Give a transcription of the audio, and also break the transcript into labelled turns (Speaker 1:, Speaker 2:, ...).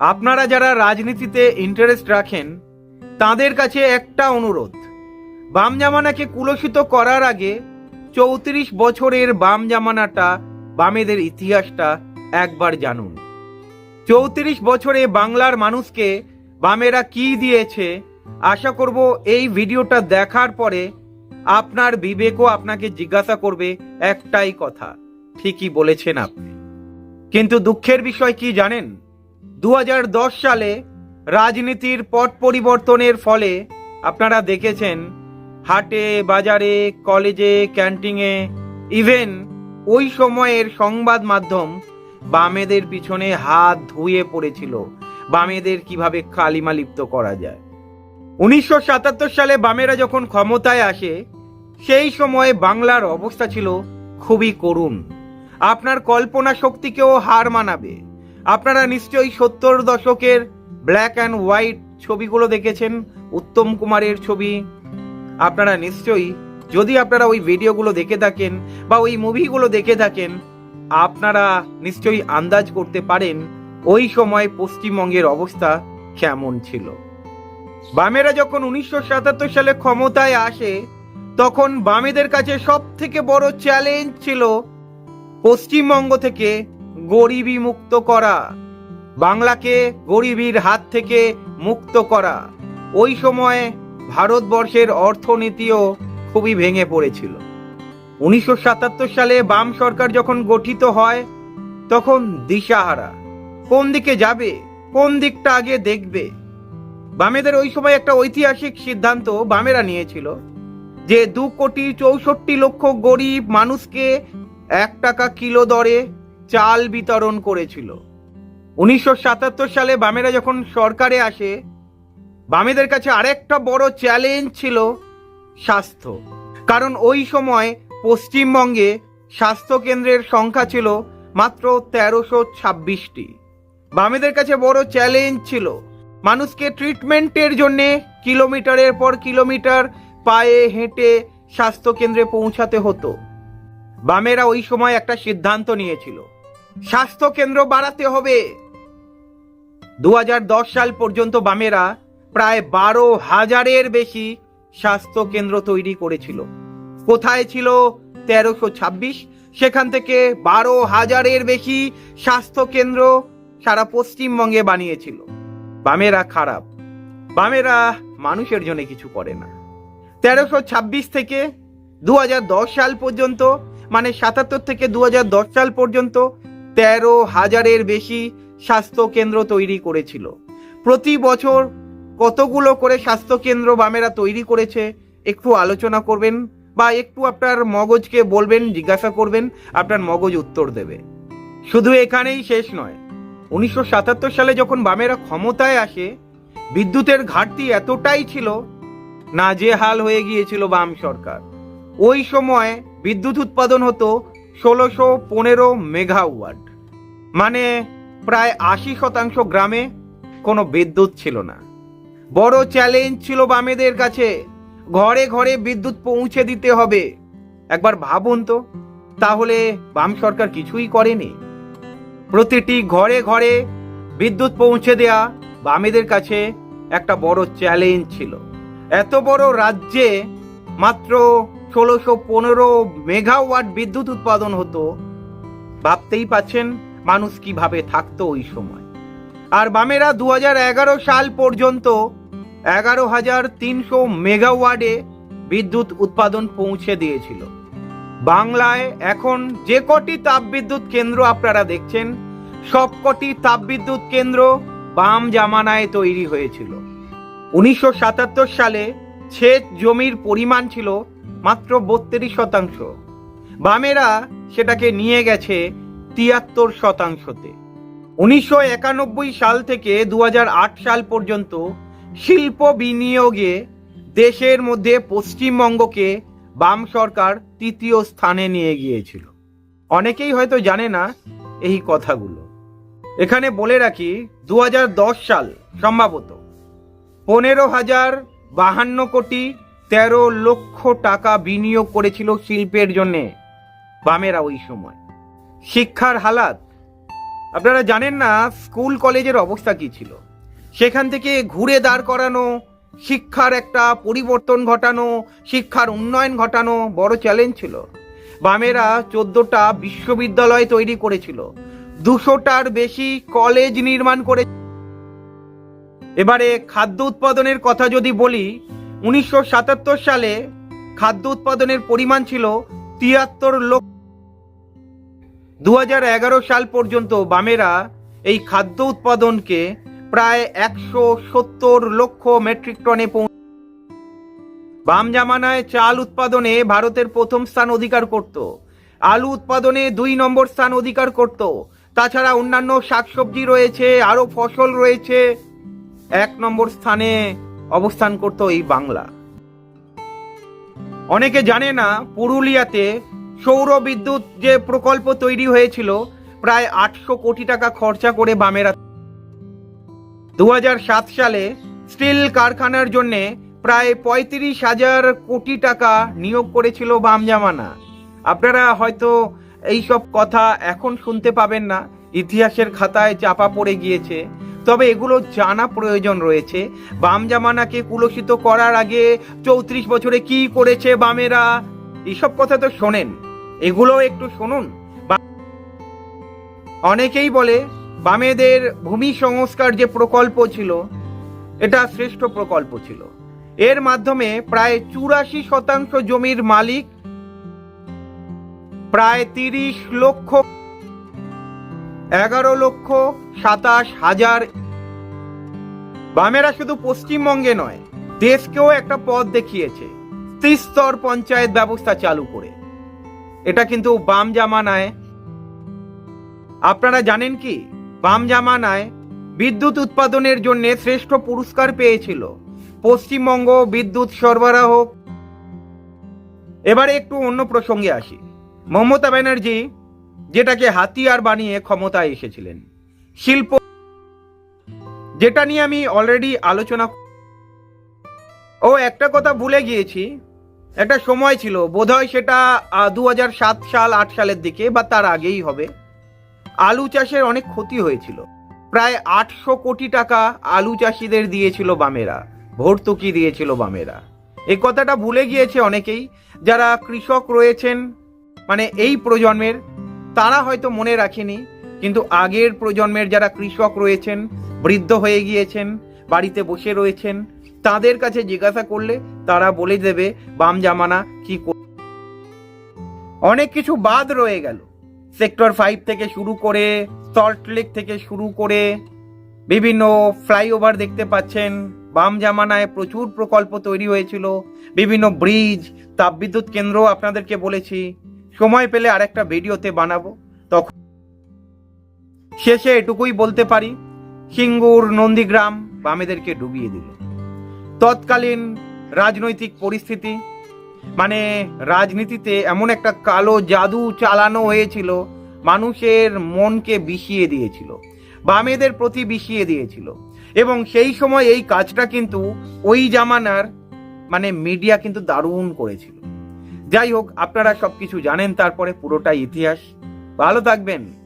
Speaker 1: আপনারা যারা রাজনীতিতে ইন্টারেস্ট রাখেন, তাদের কাছে একটা অনুরোধ। বাম জামানাকে কুলসিত করার আগে চৌত্রিশ বছরের বাম জামানাটা, বামেদের ইতিহাসটা একবার জানুন। চৌত্রিশ বছরে বাংলার মানুষকে বামেরা কি দিয়েছে, আশা করব এই ভিডিওটা দেখার পরে আপনার বিবেকও আপনাকে জিজ্ঞাসা করবে একটাই কথা, ঠিকই বলেছেন আপনি। কিন্তু দুঃখের বিষয় কি জানেন? দু হাজার দশ সালে রাজনীতির পট পরিবর্তনের ফলে আপনারা দেখেছেন হাটে, বাজারে, কলেজে, ক্যান্টিনে, ইভেন ওই সময়ের সংবাদ মাধ্যম বামেদের পিছনে হাত ধুয়ে পড়েছিল। বামেদের কীভাবে কালিমা লিপ্ত করা যায়। উনিশশো সাতাত্তর সালে বামেরা যখন ক্ষমতায় আসে, সেই সময়ে বাংলার অবস্থা ছিল খুবই করুণ। আপনার কল্পনা শক্তিকেও হার মানাবে। আপনারা নিশ্চয়ই সত্তর দশকের ব্ল্যাক অ্যান্ড হোয়াইট ছবিগুলো দেখেছেন, উত্তম কুমারের ছবি। আপনারা নিশ্চয়ই, যদি আপনারা ওই ভিডিওগুলো দেখে থাকেন বা ওই মুভিগুলো দেখে থাকেন, আপনারা নিশ্চয়ই আন্দাজ করতে পারেন ওই সময় পশ্চিমবঙ্গের অবস্থা কেমন ছিল। বামেরা যখন উনিশশো সাতাত্তর সালে ক্ষমতায় আসে, তখন বামেদের কাছে সব থেকে বড় চ্যালেঞ্জ ছিল পশ্চিমবঙ্গ থেকে গরিবী মুক্ত করা। বাংলাকে গরিবীর হাত থেকে মুক্ত করা। ওই সময় ভারতবর্ষের অর্থনীতিও খুবই ভেঙে পড়েছিল। উনিশশো সাতাত্তর সালে বাম সরকার যখন গঠিত হয়, তখন দিশাহারা, কোন দিকে যাবে, কোন দিকটা আগে দেখবে? বামেদের ওই সময় একটা ঐতিহাসিক সিদ্ধান্ত বামেরা নিয়েছিল যে দু কোটি চৌষট্টি লক্ষ গরিব মানুষকে এক টাকা কিলো দরে চাল বিতরণ করেছিল। উনিশশো সাতাত্তর সালে বামেরা যখন সরকারে আসে, বামেদের কাছে আরেকটা বড় চ্যালেঞ্জ ছিল স্বাস্থ্য। কারণ ওই সময় পশ্চিমবঙ্গে স্বাস্থ্য কেন্দ্রের সংখ্যা ছিল মাত্র তেরোশো ছাব্বিশটি। বামেদের কাছে বড় চ্যালেঞ্জ ছিল মানুষকে ট্রিটমেন্টের জন্যে কিলোমিটারের পর কিলোমিটার পায়ে হেঁটে স্বাস্থ্য কেন্দ্রে পৌঁছাতে হতো। বামেরা ওই সময় একটা সিদ্ধান্ত নিয়েছিল। স্বাস্থ্য কেন্দ্র বাড়াতে হবে। দু হাজার দশ সাল পর্যন্ত বামেরা প্রায় বারো হাজারের বেশি স্বাস্থ্য কেন্দ্র তৈরি করেছিল। কোথায় ছিল? তেরোশো ছাব্বিশ। সেখান থেকে বারো হাজারের বেশি স্বাস্থ্য কেন্দ্র সারা পশ্চিমবঙ্গে বানিয়েছিল। বামেরা খারাপ। বামেরা মানুষের জন্য কিছু করে না। তেরোশো ছাব্বিশ থেকে দু হাজার দশ সাল পর্যন্ত মানে সাতাত্তর থেকে দু হাজার দশ সাল পর্যন্ত তেরো হাজারের বেশি স্বাস্থ্য কেন্দ্র তৈরি করেছিল। প্রতি বছর কতগুলো করে স্বাস্থ্য কেন্দ্র বামেরা তৈরি করেছে, একটু আলোচনা করবেন বা একটু আপনার মগজকে বলবেন, জিজ্ঞাসা করবেন, আপনার মগজ উত্তর দেবে। শুধু এখানেই শেষ নয়, উনিশশো সালে যখন বামেরা ক্ষমতায় আসে, বিদ্যুতের ঘাটতি এতটাই ছিল না যে হাল হয়ে গিয়েছিল বাম সরকার। ওই সময় বিদ্যুৎ উৎপাদন হতো ষোলোশো পনেরো মেগাওয়াট। মানে প্রায় আশি শতাংশ গ্রামে কোনো বিদ্যুৎ ছিল না। বড় চ্যালেঞ্জ ছিল বামেদের কাছে, ঘরে ঘরে বিদ্যুৎ পৌঁছে দিতে হবে। একবার ভাবুন তো, তাহলে বাম সরকার কিছুই করেনি। প্রতিটি ঘরে ঘরে বিদ্যুৎ পৌঁছে দেয়া বামেদের কাছে একটা বড় চ্যালেঞ্জ ছিল। এত বড় রাজ্যে মাত্র ষোলোশো পনেরো মেগাওয়াট বিদ্যুৎ উৎপাদন হতো। ভাবতেই পাচ্ছেন মানুষ কীভাবে থাকতো ওই সময়। আর বামেরা দু হাজার এগারো সাল পর্যন্ত এগারো হাজার তিনশো মেগাওয়াটে বিদ্যুৎ উৎপাদন পৌঁছে দিয়েছিল। বাংলায় এখন যে কটি তাপবিদ্যুৎ কেন্দ্র আপনারা দেখছেন সবকটি তাপবিদ্যুৎ কেন্দ্র বাম জামানায় তৈরি হয়েছিল। উনিশশো সাতাত্তর সালে সেচ জমির পরিমাণ ছিল মাত্র বত্রিশ শতাংশ। বামেরা সেটাকে নিয়ে গেছে তিয়াত্তর শতাংশতে। উনিশশো একানব্বই সাল থেকে দু হাজার আট সাল পর্যন্ত শিল্প বিনিয়োগে দেশের মধ্যে পশ্চিমবঙ্গকে বাম সরকার তৃতীয় স্থানে নিয়ে গিয়েছিল। অনেকেই হয়তো জানে না এই কথাগুলো। এখানে বলে রাখি দু হাজার দশ সাল সম্ভবত পনেরো হাজার বাহান্ন কোটি তেরো লক্ষ টাকা বিনিয়োগ করেছিল শিল্পের জন্যে বামেরা ওই সময়। শিক্ষার হালাত। আপনারা জানেন না স্কুল কলেজের অবস্থা কি ছিল? সেখান থেকে ঘুরে দাঁড় করানো, শিক্ষার একটা পরিবর্তন ঘটানো, শিক্ষার উন্নয়ন ঘটানো বড় চ্যালেঞ্জ ছিল। বামেরা চোদ্দটা বিশ্ববিদ্যালয় তৈরি করেছিল। দুশোটার বেশি কলেজ নির্মাণ করে এবারে খাদ্য উৎপাদনের কথা যদি বলি, উনিশশো সাতাত্তর সালে খাদ্য উৎপাদনের পরিমাণ ছিল তিয়াত্তর লক্ষ দু হাজার এগারো সাল পর্যন্ত বামেরা এই খাদ্য উৎপাদনকে প্রায় একশো সত্তর লক্ষ মেট্রিক টনে বাম জামানায় চাল উৎপাদনে ভারতের প্রথম স্থান অধিকার করত। আলু উৎপাদনে দুই নম্বর স্থান অধিকার করত। তাছাড়া অন্যান্য শাকসবজি রয়েছে আরও ফসল রয়েছে। এক নম্বর স্থানে অবস্থান করত এই বাংলা। অনেকে জানে না, পুরুলিয়াতে সৌর বিদ্যুৎ যে প্রকল্প তৈরি হয়েছিল, প্রায় আটশো কোটি টাকা খরচা করে বামেরা দু হাজার সাত সালে স্টিল কারখানার জন্য প্রায় পঁয়ত্রিশ হাজার কোটি টাকা নিয়োগ করেছিল বাম জামানা। আপনারা হয়তো এইসব কথা এখন শুনতে পাবেন না, ইতিহাসের খাতায় চাপা পড়ে গিয়েছে। তবে এগুলো জানা প্রয়োজন রয়েছে। বাম জামানাকে কুলসিত করার আগে চৌত্রিশ বছরে কি করেছে বামেরা এসব কথা তো শোনেন। এগুলো একটু শুনুন। অনেকেই বলে, বামেদের ভূমি সংস্কার যে প্রকল্প ছিল, এটা শ্রেষ্ঠ প্রকল্প ছিল। এর মাধ্যমে প্রায় চুরাশি শতাংশ জমির মালিক প্রায় তিরিশ লক্ষ, এগারো লক্ষ, সাতাশ হাজার। বামেরা শুধু পশ্চিমবঙ্গে নয়, দেশকেও একটা পথ দেখিয়েছে। ত্রিস্তর পঞ্চায়েত ব্যবস্থা চালু করে। এটা কিন্তু বাম জামানায়। আপনারা জানেন কি? বাম জামানায় বিদ্যুৎ উৎপাদনের জন্য শ্রেষ্ঠ পুরস্কার পেয়েছিল। পশ্চিমবঙ্গ বিদ্যুৎ সরবরাহ। এবারে একটু অন্য প্রসঙ্গে আসি। মমতা ব্যানার্জি যেটাকে হাতিয়ার বানিয়ে ক্ষমতায় এসেছিলেন। শিল্প যেটা নিয়ে আমি অলরেডি আলোচনা ও একটা কথা ভুলে গিয়েছি। একটা সময় ছিল, বোধহয় সেটা দু সাল, আট সালের দিকে বা তার আগেই হবে। আলু চাষের অনেক ক্ষতি হয়েছিল। প্রায় আটশো কোটি টাকা আলু চাষিদের দিয়েছিল বামেরা, ভর্তুকি দিয়েছিল বামেরা। এই কথাটা ভুলে গিয়েছে অনেকেই, যারা কৃষক রয়েছেন মানে এই প্রজন্মের, তারা হয়তো মনে রাখেনি, কিন্তু আগের প্রজন্মের যারা কৃষক রয়েছেন, বৃদ্ধ হয়ে গিয়েছেন, বাড়িতে বসে রয়েছেন তাদের কাছে জিজ্ঞাসা করলে তারা বলে দেবে, বাম জামানা কি অনেক কিছু বাদ রয়ে গেল। সেক্টর ফাইভ থেকে শুরু করে সল্টলেক থেকে শুরু করে, বিভিন্ন ফ্লাইওভার দেখতে পাচ্ছেন। বাম জামানায় প্রচুর প্রকল্প তৈরি হয়েছিল। বিভিন্ন ব্রিজ, তাপবিদ্যুৎ কেন্দ্র আপনাদেরকে বলেছি। সময় পেলে আরেকটা ভিডিওতে বানাবো। তখন শেষে এটুকুই বলতে পারি। সিঙ্গুর নন্দীগ্রাম বামেদেরকে ডুবিয়ে দিল। তৎকালীন রাজনৈতিক পরিস্থিতি। মানে রাজনীতিতে এমন একটা কালো জাদু চালানো হয়েছিল, মানুষের মনকে বিষিয়ে দিয়েছিল, বামেদের প্রতি বিষিয়ে দিয়েছিল। এবং সেই সময় এই কাজটা কিন্তু ওই জামানার মানে মিডিয়া কিন্তু দারুণ করেছিল। যাই হোক, আপনারা সবকিছু জানেন, তারপরে পুরোটাই ইতিহাস। ভালো থাকবেন।